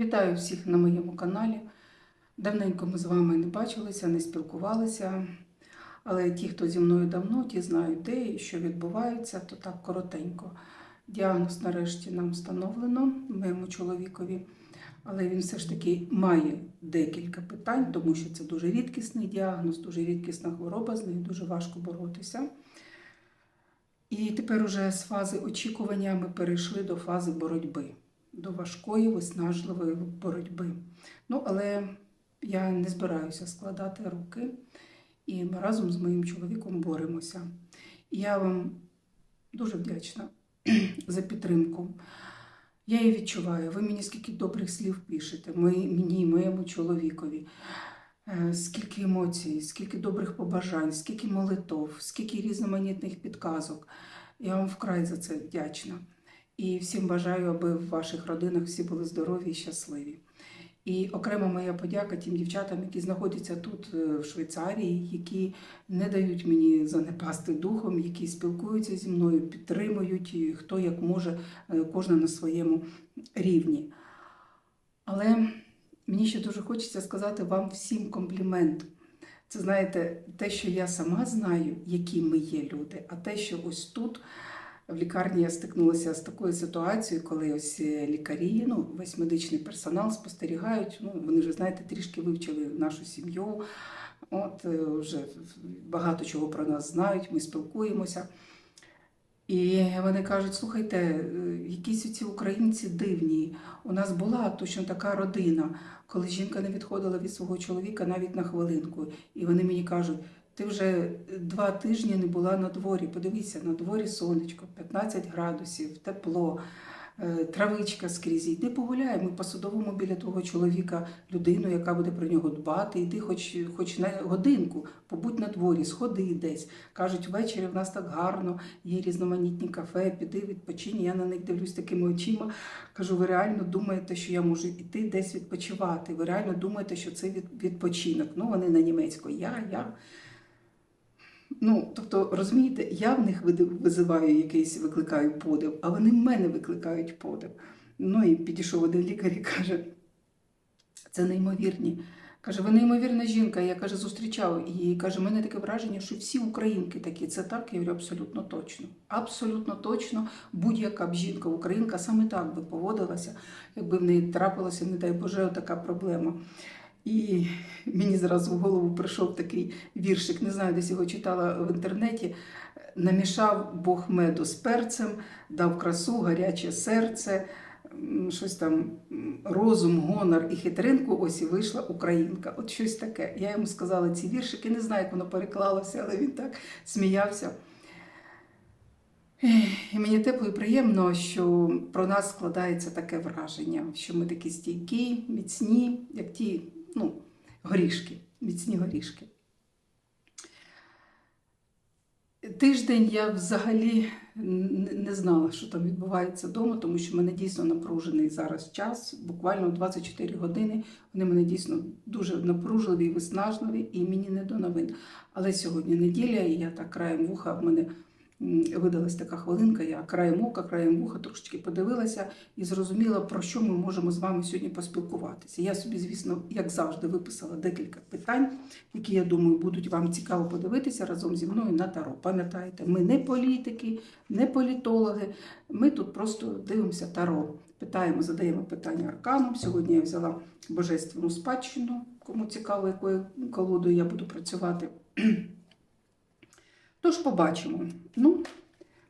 Вітаю всіх на моєму каналі. Давненько ми з вами не бачилися, не спілкувалися. Але ті, хто зі мною давно, ті знають, де і що відбувається, то так коротенько. Діагноз нарешті нам встановлено моєму чоловікові. Але він все ж таки має декілька питань, тому що це дуже рідкісний діагноз, дуже рідкісна хвороба, з нею дуже важко боротися. І тепер уже з фази очікування ми перейшли до фази боротьби, до важкої, виснажливої боротьби. Ну, але я не збираюся складати руки, і ми разом з моїм чоловіком боремося. Я вам дуже вдячна за підтримку. Я її відчуваю. Ви мені скільки добрих слів пишете, мені, моєму чоловікові. Е, Скільки емоцій, скільки добрих побажань, скільки молитов, скільки різноманітних підказок. Я вам вкрай за це вдячна. І всім бажаю, аби в ваших родинах всі були здорові і щасливі. І окрема моя подяка тим дівчатам, які знаходяться тут, е, в Швейцарії, які не дають мені занепасти духом, які спілкуються зі мною, підтримують, хто як може, е, кожна на своєму рівні. Але мені ще дуже хочеться сказати вам всім комплімент. Це знаєте, те, що я сама знаю, які ми є люди, а те, що ось тут в лікарні я стикнулася з такою ситуацією, коли ось е, лікарі, ну весь медичний персонал спостерігають. Ну вони вже знаєте, трішки вивчили нашу сім'ю. От е, вже багато чого про нас знають, ми спілкуємося. І вони кажуть: слухайте, е, якісь ці українці дивні. У нас була точно така родина, коли жінка не відходила від свого чоловіка навіть на хвилинку. І вони мені кажуть, ти вже два тижні не була на дворі. Подивися, на дворі сонечко, 15 градусів, тепло, е, травичка скрізь. Йди погуляй. Ми по-судовому біля твого чоловіка людину, яка буде про нього дбати. Йди хоч, хоч на годинку, побудь на дворі, сходи десь. Кажуть, ввечері в нас так гарно, є різноманітні кафе, піди відпочинь. Я на них дивлюсь такими очима. Кажу, ви реально думаєте, що я можу іти десь відпочивати? Ви реально думаєте, що це від, відпочинок? Ну, вони на німецьку. Я, я. Ну, тобто, розумієте, я в них визиваю якийсь, викликаю подив, а вони в мене викликають подив. Ну і підійшов один лікар і каже: це неймовірні. Каже, ви неймовірна жінка. Я каже, зустрічав і каже, мене таке враження, що всі українки такі. Це так, я говорю, абсолютно точно. Абсолютно точно, будь-яка б жінка, українка саме так би поводилася, якби в неї трапилася, не дай Боже, така проблема. І мені зразу в голову прийшов такий віршик, не знаю, десь його читала в інтернеті. Намішав Бог меду з перцем, дав красу, гаряче серце, щось там розум, гонор і хитринку. Ось і вийшла українка. От щось таке. Я йому сказала ці віршики, не знаю, як воно переклалося, але він так сміявся. І мені тепло і приємно, що про нас складається таке враження, що ми такі стійкі, міцні, як ті ну, горішки, міцні горішки. Тиждень я взагалі не знала, що там відбувається вдома, тому що в мене дійсно напружений зараз час. Буквально 24 години. Вони мене дійсно дуже напружливі і виснажливі, і мені не до новин. Але сьогодні неділя, і я так краєм вуха в мене видалась така хвилинка. Я краєм ока, краєм вуха трошечки подивилася і зрозуміла, про що ми можемо з вами сьогодні поспілкуватися. Я собі, звісно, як завжди, виписала декілька питань, які я думаю будуть вам цікаво подивитися разом зі мною на таро. Пам'ятаєте, ми не політики, не політологи. Ми тут просто дивимося таро. Питаємо, задаємо питання арканом. Сьогодні я взяла божественну спадщину. Кому цікаво, якою колодою я буду працювати. Тож побачимо. Ну,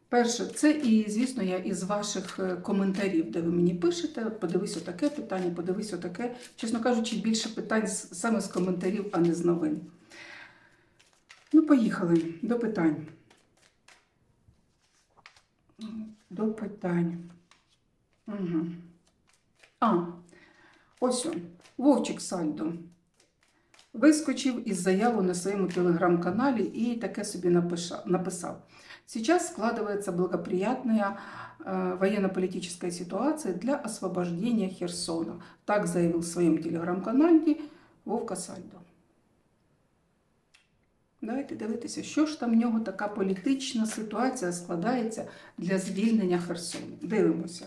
перше, це і, звісно, я із ваших е, коментарів, де ви мені пишете, подивись отаке питання, подивись отаке. Чесно кажучи, більше питань саме з коментарів, а не з новин. Ну, поїхали до питань. До питань. Угу. А, ось Вовчик Сальдо вискочив із заяву на своєму телеграм-каналі і таке собі написав. Сейчас складывается благоприятная э, военно-политическая ситуация для освобождения Херсона. Так заявил в своем телеграм-каналі Вовка Сальдо. Давайте дивитися, що ж там в нього така політична ситуація складається для звільнення Херсону. Дивимося.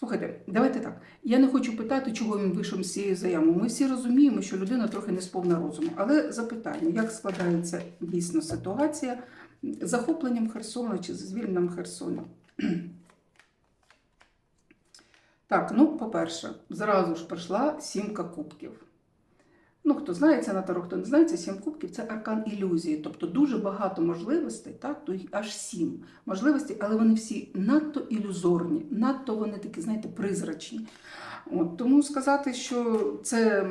Слухайте, давайте так. Я не хочу питати, чого він вийшов з цією заяви. Ми всі розуміємо, що людина трохи не сповна розуму. Але запитання, як складається дійсно ситуація з захопленням Херсона чи з звільненням Херсона? Так, ну, по-перше, зразу ж прийшла сімка кубків. Ну, хто знається на Таро, хто не знається, сім кубків це аркан ілюзії. Тобто дуже багато можливостей, так, то аж сім можливостей, але вони всі надто ілюзорні, надто вони такі, знаєте, призрачні. От, тому сказати, що це,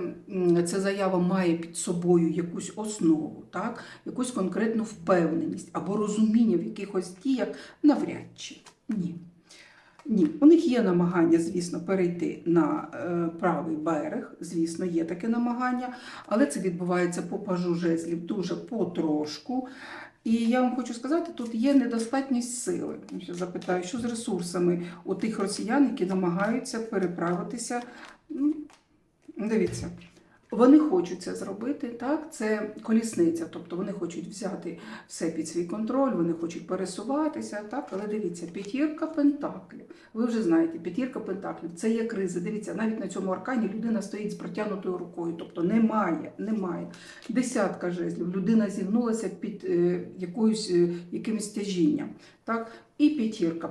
ця заява має під собою якусь основу, так, якусь конкретну впевненість або розуміння в якихось діях, навряд чи ні. Ні, у них є намагання, звісно, перейти на е, правий берег. Звісно, є таке намагання, але це відбувається по пажу жезлів дуже потрошку. І я вам хочу сказати, тут є недостатність сили. Я запитаю, що з ресурсами у тих росіян, які намагаються переправитися. Ну, Дивіться, вони хочуть це зробити, так? Це колісниця, тобто вони хочуть взяти все під свій контроль, вони хочуть пересуватися, так? Але дивіться, п'ятірка пентаклів. Ви вже знаєте, п'ятірка пентаклів це є криза. Дивіться, навіть на цьому аркані людина стоїть з протягнутою рукою, тобто немає, немає. Десятка жезлів, людина зігнулася під е, якоюсь, е, якимось тяжінням. Так? І п'ятірка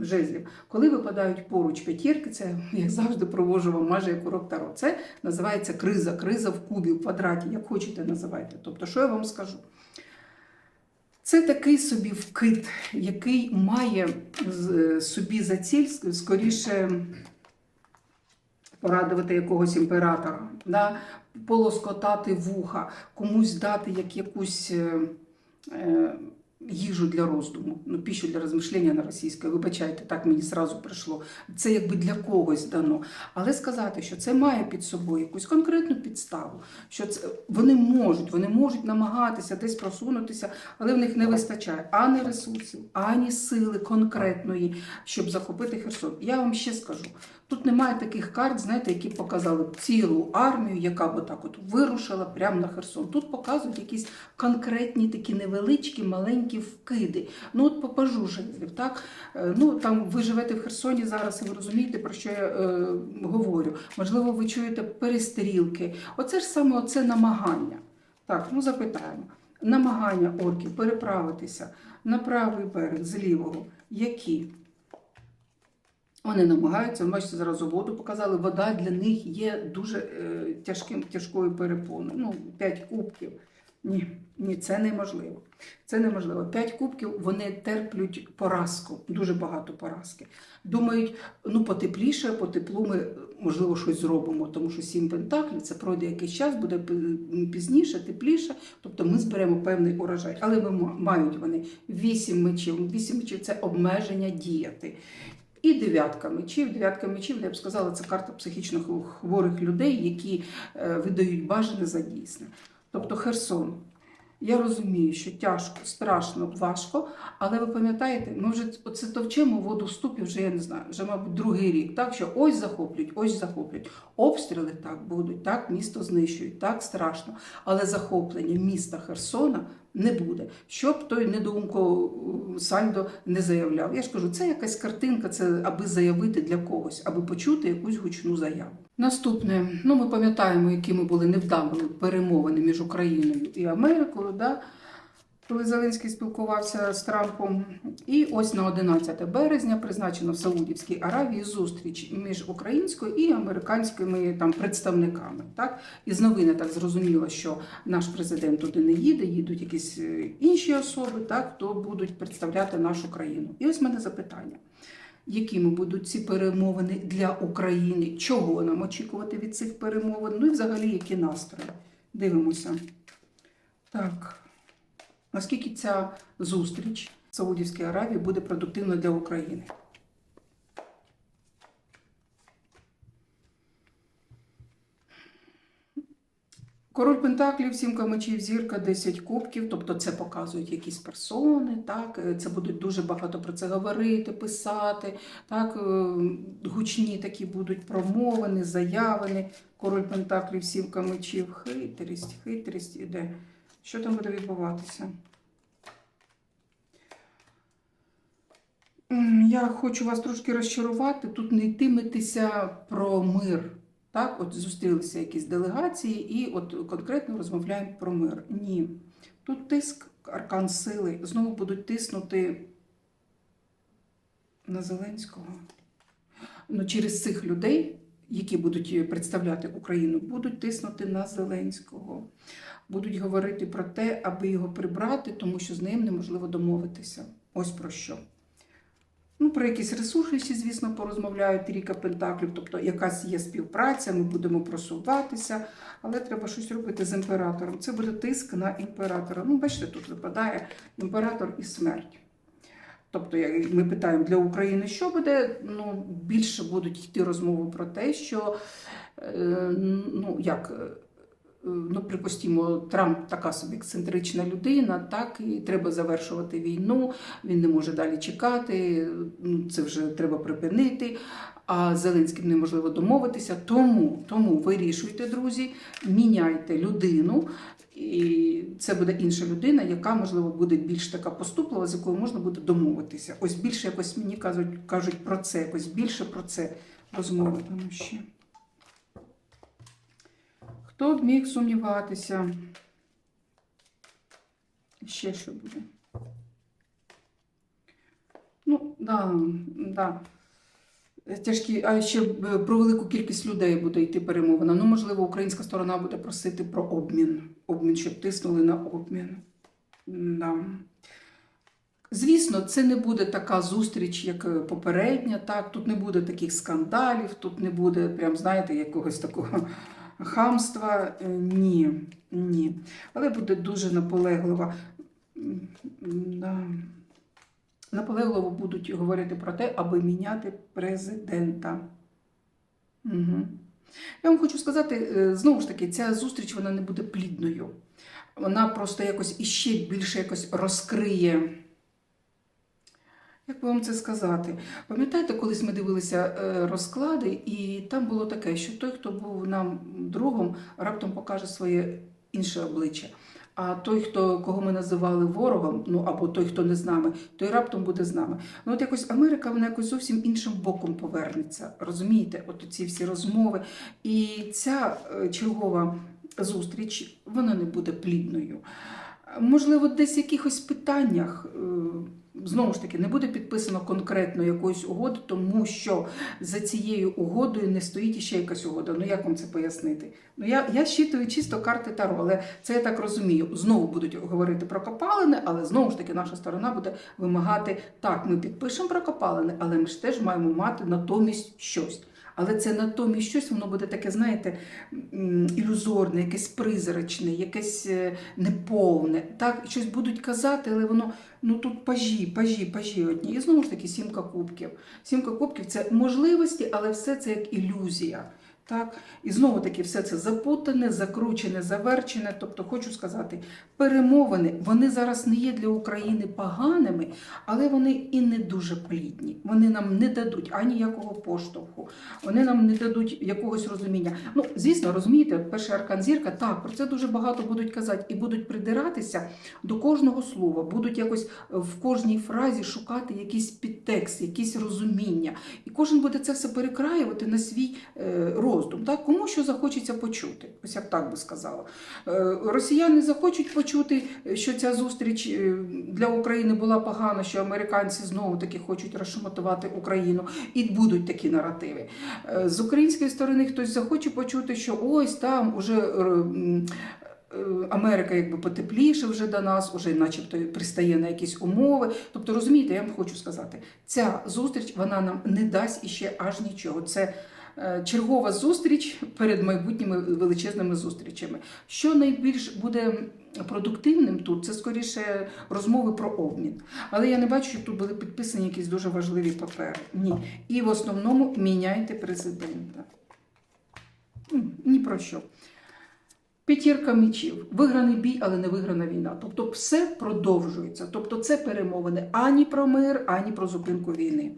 жезлів. Коли випадають поруч п'ятірки, це як завжди провожу вам майже як урок Таро. Це називається криза, криза в кубі, в квадраті, як хочете називайте. Тобто, що я вам скажу? Це такий собі вкид, який має собі за ціль скоріше порадувати якогось імператора, да? полоскотати вуха, комусь дати як якусь е, е, їжу для роздуму, ну, піщу для розмишлення на російській. Вибачайте, так мені зразу прийшло. Це якби для когось дано. Але сказати, що це має під собою якусь конкретну підставу, що це вони можуть, вони можуть намагатися десь просунутися, але в них не вистачає ані ресурсів, ані сили конкретної, щоб захопити Херсон. Я вам ще скажу. Тут немає таких карт, знаєте, які показали цілу армію, яка б так от вирушила прямо на Херсон. Тут показують якісь конкретні такі невеличкі, маленькі вкиди. Ну от попажу жезлів, так? Е, Ну там ви живете в Херсоні зараз і ви розумієте, про що я е, говорю. Можливо, ви чуєте перестрілки. Оце ж саме оце намагання. Так, ну запитаємо. Намагання орків переправитися на правий берег з лівого. Які? Вони намагаються, бачите, зараз воду показали. Вода для них є дуже е, тяжким, тяжкою перепоною. Ну, 5 кубків. Ні, ні, це неможливо. Це неможливо. 5 кубків вони терплють поразку, дуже багато поразки. Думають, ну потепліше, по теплу ми можливо щось зробимо, тому що сім пентаклів це пройде якийсь час, буде пізніше, тепліше. Тобто ми зберемо певний урожай. Але ми мають вони 8 мечів. 8 мечів це обмеження діяти. І дев'ятка мечів. Дев'ятка мечів, я б сказала, це карта психічно хворих людей, які е, видають бажане за дійсне. Тобто Херсон. Я розумію, що тяжко, страшно, важко, але ви пам'ятаєте, ми вже оце товчемо воду в ступі вже я не знаю, вже, мабуть, другий рік. Так що ось захоплюють, ось захоплюють. Обстріли так будуть, так місто знищують, так страшно. Але захоплення міста Херсона не буде. Щоб той недоумко Сальдо не заявляв. Я ж кажу, це якась картинка, це аби заявити для когось, аби почути якусь гучну заяву. Наступне, ну ми пам'ятаємо, якими були невдалими перемовини між Україною і Америкою. Да? Коли Зеленський спілкувався з Трампом, і ось на 11 березня призначено в Саудівській Аравії зустріч між українською і американськими там представниками. Так і з новини так зрозуміло, що наш президент туди не їде, їдуть якісь е, інші особи, так хто будуть представляти нашу країну. І ось в мене запитання. Якими будуть ці перемовини для України? Чого нам очікувати від цих перемовин? Ну і взагалі які настрої? Дивимося. Так. Наскільки ця зустріч в Саудівській Аравії буде продуктивною для України? Король Пентаклів, сімка мечів, зірка, 10 кубків, тобто це показують якісь персони, так, е, це будуть дуже багато про це говорити, писати, так, е, гучні такі будуть промовини, заявини. Король Пентаклів, сімка мечів, хитрість, хитрість іде. Що там буде відбуватися? Я хочу вас трошки розчарувати. Тут не йтиметеся про мир. Так, от зустрілися якісь делегації, і от конкретно розмовляємо про мир. Ні. Тут тиск, аркан сили. Знову будуть тиснути на Зеленського. Ну, через цих людей, які будуть представляти Україну, будуть тиснути на Зеленського. Будуть говорити про те, аби його прибрати, тому що з ним неможливо домовитися. Ось про що. Ну, про якісь ресурси, звісно, порозмовляють Ріка Пентаклів, тобто якась є співпраця, ми будемо просуватися, але треба щось робити з імператором. Це буде тиск на імператора. Ну, бачите, тут випадає імператор і смерть. Тобто, як ми питаємо для України, що буде, ну, більше будуть йти розмови про те, що е, ну, як. Е, Ну, припустімо, Трамп така собі ексцентрична людина, так і треба завершувати війну. Він не може далі чекати. Ну, це вже треба припинити. А з Зеленським неможливо домовитися. Тому, тому вирішуйте, друзі, міняйте людину. І це буде інша людина, яка, можливо, буде більш така поступлива, з якою можна буде домовитися. Ось більше якось мені кажуть, кажуть про це, якось більше про це розмови там ще. Хто б міг сумніватися? Ще що буде? Ну, да, да. Тяжкі, а ще про велику кількість людей буде йти перемовина. Ну, можливо, українська сторона буде просити про обмін. Обмін, щоб тиснули на обмін. Да. Звісно, це не буде така зустріч, як е, попередня. Так, тут не буде таких скандалів, тут не буде, прям, знаєте, якогось такого хамства. Е, Ні, ні. Але буде дуже наполеглива. Наполегливо будуть говорити про те, аби міняти президента. Угу. Я вам хочу сказати, е, знову ж таки, ця зустріч вона не буде плідною. Вона просто якось іще більше якось розкриє. Як би вам це сказати? Пам'ятаєте, колись ми дивилися е, розклади, і там було таке, що той, хто був нам другом, раптом покаже своє інше обличчя. А той, хто кого ми називали ворогом, ну або той, хто не з нами, той раптом буде з нами. Ну от якось Америка вона якось зовсім іншим боком повернеться. Розумієте? От ці всі розмови. І ця е, чергова зустріч вона не буде плідною. Можливо, десь в якихось питаннях. е, Знову ж таки, не буде підписано конкретно якоїсь угоди, тому що за цією угодою не стоїть іще якась угода. Ну як вам це пояснити? Ну я, я щитую чисто карти Таро, але це я так розумію. Знову будуть говорити про копалини, але знову ж таки наша сторона буде вимагати так, ми підпишемо про копалини, але ми ж теж маємо мати натомість щось. Але це натомість щось, воно буде таке, знаєте, ілюзорне, якесь призрачне, якесь е, неповне. Так, щось будуть казати, але воно ну тут пажі, пажі, пажі одні. І знову ж таки сімка кубків. Сімка кубків це можливості, але все це як ілюзія. Так? І знову таки все це запутане, закручене, заверчене. Тобто, хочу сказати, перемовини вони зараз не є для України поганими, але вони і не дуже плідні. Вони нам не дадуть аніякого поштовху, вони нам не дадуть якогось розуміння. Ну, звісно, розумієте, перший аркан зірка, так, про це дуже багато будуть казати і будуть придиратися до кожного слова, будуть якось в кожній фразі шукати якийсь підтекст, якісь розуміння. І кожен буде це все перекраювати на свій е, роздум. Так? Кому що захочеться почути, ось я б так би сказала. Е, Росіяни захочуть почути, що ця зустріч е, для України була погана, що американці знову таки хочуть розшмотувати Україну, і будуть такі наративи. Е, З української сторони хтось захоче почути, що ось там уже. е, е, Америка якби потепліше вже до нас, уже начебто пристає на якісь умови. Тобто, розумієте, я вам хочу сказати, ця зустріч вона нам не дасть іще аж нічого. Це е, чергова зустріч перед майбутніми величезними зустрічами. Що найбільш буде продуктивним тут, це скоріше розмови про обмін. Але я не бачу, що тут були підписані якісь дуже важливі папери. Ні. І в основному міняйте президента. Ні про що. П'ятірка мечів. Виграний бій, але не виграна війна. Тобто все продовжується. Тобто це перемовини ані про мир, ані про зупинку війни.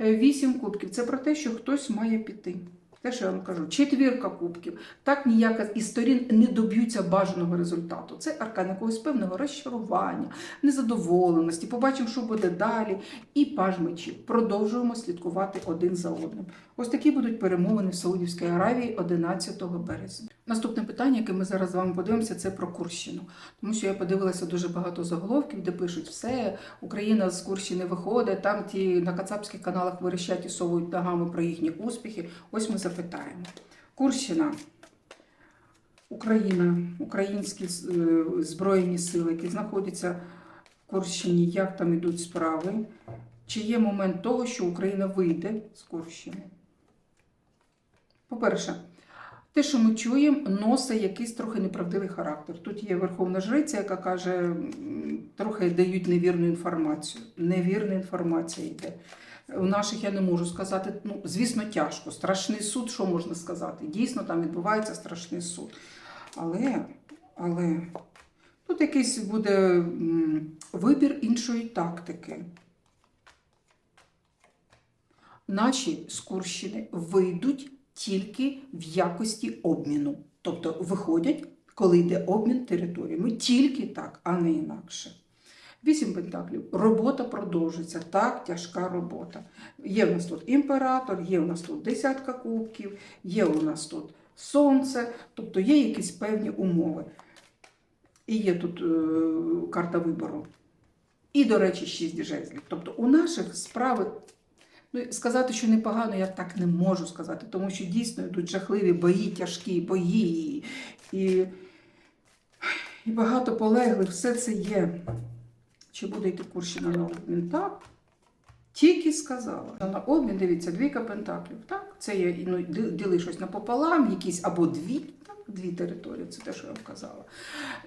Е, Вісім кубків це про те, що хтось має піти. Те, що я вам кажу, четвірка кубків. Так ніяка із сторін не доб'ються бажаного результату. Це аркан якогось певного розчарування, незадоволеності. Побачимо, що буде далі. І паж мечів. Продовжуємо слідкувати один за одним. Ось такі будуть перемовини в Саудівській Аравії 11 березня. Наступне питання, яке ми зараз з вами подивимося, це про Курщину. Тому що я подивилася дуже багато заголовків, де пишуть все, Україна з Курщини виходить, там ті на кацапських каналах верещать і совують ногами про їхні успіхи. Ось ми запитаємо. Курщина, Україна, українські е, збройні сили, які знаходяться в Курщині, як там ідуть справи? Чи є момент того, що Україна вийде з Курщини? По-перше, те, що ми чуємо, носить якийсь трохи неправдивий характер. Тут є верховна жриця, яка каже, трохи дають невірну інформацію. Невірна інформація йде. У наших я не можу сказати, ну, звісно, тяжко. Страшний суд, що можна сказати? Дійсно, там відбувається страшний суд. Але, але тут якийсь буде вибір іншої тактики. Наші з Курщини вийдуть тільки в якості обміну. Тобто виходять, коли йде обмін територіями. Тільки так, а не інакше. Вісім пентаклів. Робота продовжується. Так, тяжка робота. Є в нас тут імператор, є у нас тут десятка кубків, є у нас тут сонце, тобто є якісь певні умови. І є тут е, карта вибору. І, до речі, шість жезлів. Тобто у наших справи Ну, сказати, що непогано, я так не можу сказати, тому що дійсно йдуть жахливі бої, тяжкі бої, і, і багато полеглих, все це є. Чи буде йти Курщина на обмін? Так. Тільки сказала. На обмін, дивіться, двійка пентаклів. Так, це є ну, діли щось напополам, якісь або дві, так, дві території, це те, що я вам казала.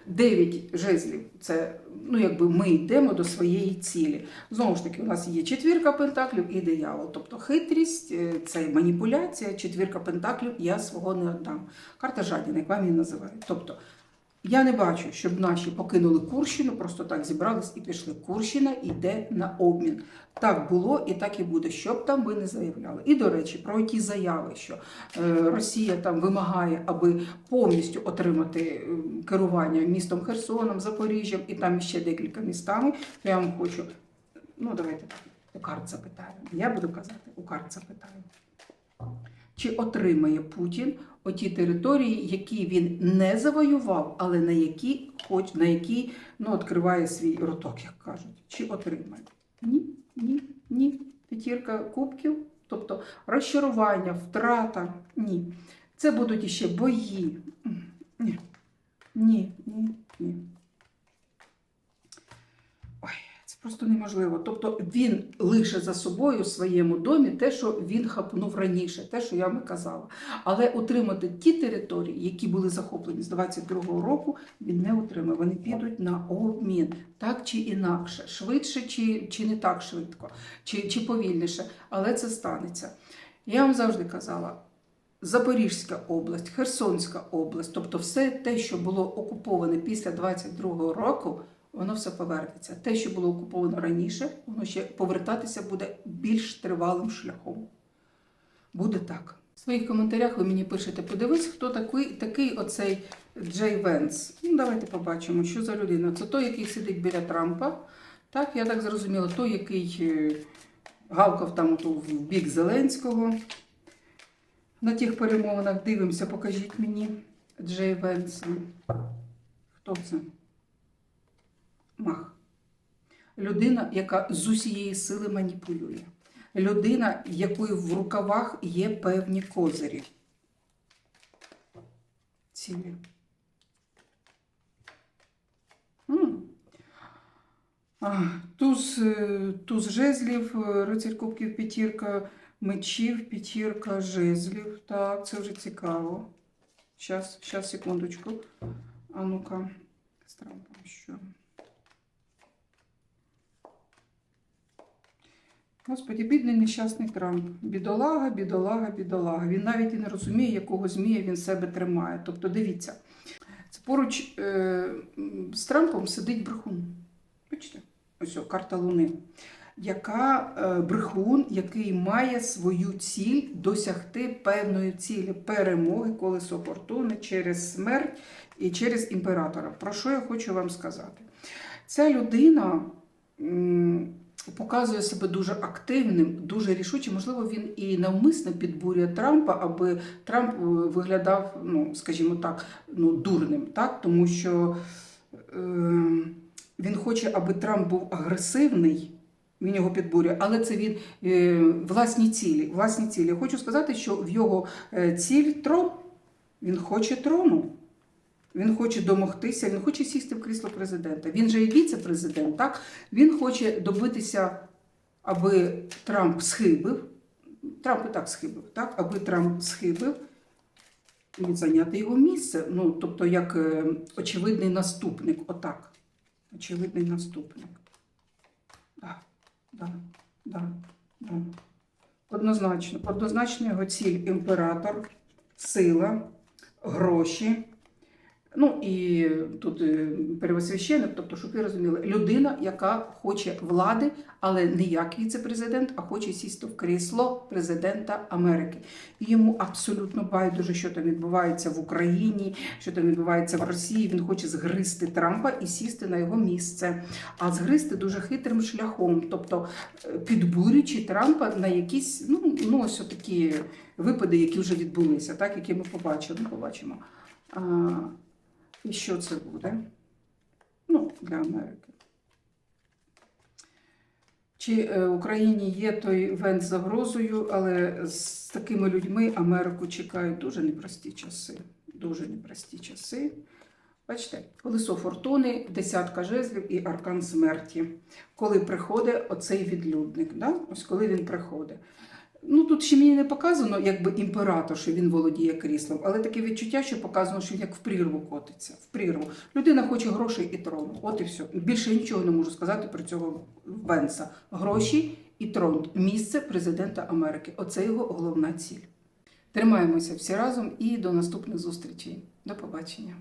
Дев'ять жезлів це ну, якби ми йдемо до своєї цілі. Знову ж таки, у нас є четвірка пентаклів і диявол. Тобто хитрість, е, це маніпуляція, четвірка пентаклів, я свого не віддам. Карта жадіна, як вам її називають. Тобто, я не бачу, щоб наші покинули Курщину, просто так зібрались і пішли. Курщина йде на обмін. Так було і так і буде, що б там ви не заявляли. І до речі, про ті заяви, що е, Росія там вимагає, аби повністю отримати е, керування містом Херсоном, Запоріжжям і там ще декілька містами. Я вам хочу. Ну, давайте так, у карт запитаємо. Я буду казати, у карт запитаємо. Чи отримає Путін оті території, які він не завоював, але на які хоч на які ну, відкриває свій роток, як кажуть. Чи отримає? Ні, ні, ні. П'ятірка кубків, тобто розчарування, втрата. Ні. Це будуть іще бої. Ні. Ні, ні, ні. Просто неможливо. Тобто він лише за собою в своєму домі те, що він хапнув раніше, те, що я вам казала. Але утримати ті території, які були захоплені з 22-го року, він не отримає. Вони підуть на обмін, так чи інакше, швидше чи, чи не так швидко, чи, чи повільніше. Але це станеться. Я вам завжди казала. Запорізька область, Херсонська область, тобто все те, що було окуповане після 22-го року, воно все повернеться. Те, що було окуповано раніше, воно ще повертатися буде більш тривалим шляхом. Буде так. В своїх коментарях ви мені пишете, подивись, хто такий, такий оцей Джей Венс. Ну, давайте побачимо, що за людина. Це той, який сидить біля Трампа. Так, я так зрозуміла, той, який е, гавкав там в бік Зеленського. На тих перемовинах дивимося, покажіть мені Джей Венс. Хто це? Мах. Людина, яка з усієї сили маніпулює. Людина, якої в рукавах є певні козирі. Цілі. Туз, е, туз жезлів, е, рицарь кубків, п'ятірка мечів, п'ятірка жезлів. Так, це вже цікаво. Щас, щас, секундочку. А ну-ка, з що? Господи, бідний нещасний Трамп. Бідолага, бідолага, бідолага. Він навіть і не розуміє, якого змія він себе тримає. Тобто, дивіться, це поруч е, з Трампом сидить брехун. Бачите? Ось о, карта Луни. яка е, брехун, який має свою ціль досягти певної цілі перемоги, колесо фортуни через смерть і через імператора. Про що я хочу вам сказати? Ця людина м, показує себе дуже активним, дуже рішучим. Можливо, він і навмисно підбурює Трампа, аби Трамп е, виглядав, ну, скажімо так, ну, дурним, так? тому що е, він хоче, аби Трамп був агресивний. Він його підбурює, але це він е, власні цілі. Власні цілі. Хочу сказати, що в його е, ціль трон. Він хоче трону. Він хоче домогтися, він хоче сісти в крісло президента. Він же і віце-президент, так? Він хоче добитися, аби Трамп схибив. Трамп і так схибив, так? Аби Трамп схибив і зайняти його місце. Ну, тобто, як е, очевидний наступник, отак. Очевидний наступник. Да, да, да, да. Однозначно, однозначно його ціль імператор, сила, гроші. Ну і тут е, первосвященик, тобто, щоб ви розуміли, людина, яка хоче влади, але не як віце-президент, а хоче сісти в крісло президента Америки. І йому абсолютно байдуже, що там відбувається в Україні, що там відбувається в Росії. Він хоче згристи Трампа і сісти на його місце. А згристи дуже хитрим шляхом, тобто е, підбурюючи Трампа на якісь ну, ну ось такі випади, які вже відбулися, так, які ми побачили. Побачимо. І що це буде? Ну, для Америки. Чи е, Україні є той вент загрозою, але з такими людьми Америку чекають дуже непрості часи. Дуже непрості часи. Бачите, колесо фортуни, десятка жезлів і аркан смерті. Коли приходить оцей відлюдник, да? ось коли він приходить. Ну тут ще мені не показано, якби імператор, що він володіє кріслом, але таке відчуття, що показано, що як в прірву котиться. В прірву. Людина хоче грошей і трону. От і все. Більше нічого не можу сказати про цього Бенса. Гроші і трон. Місце президента Америки. Оце його головна ціль. Тримаємося всі разом і до наступних зустрічей. До побачення.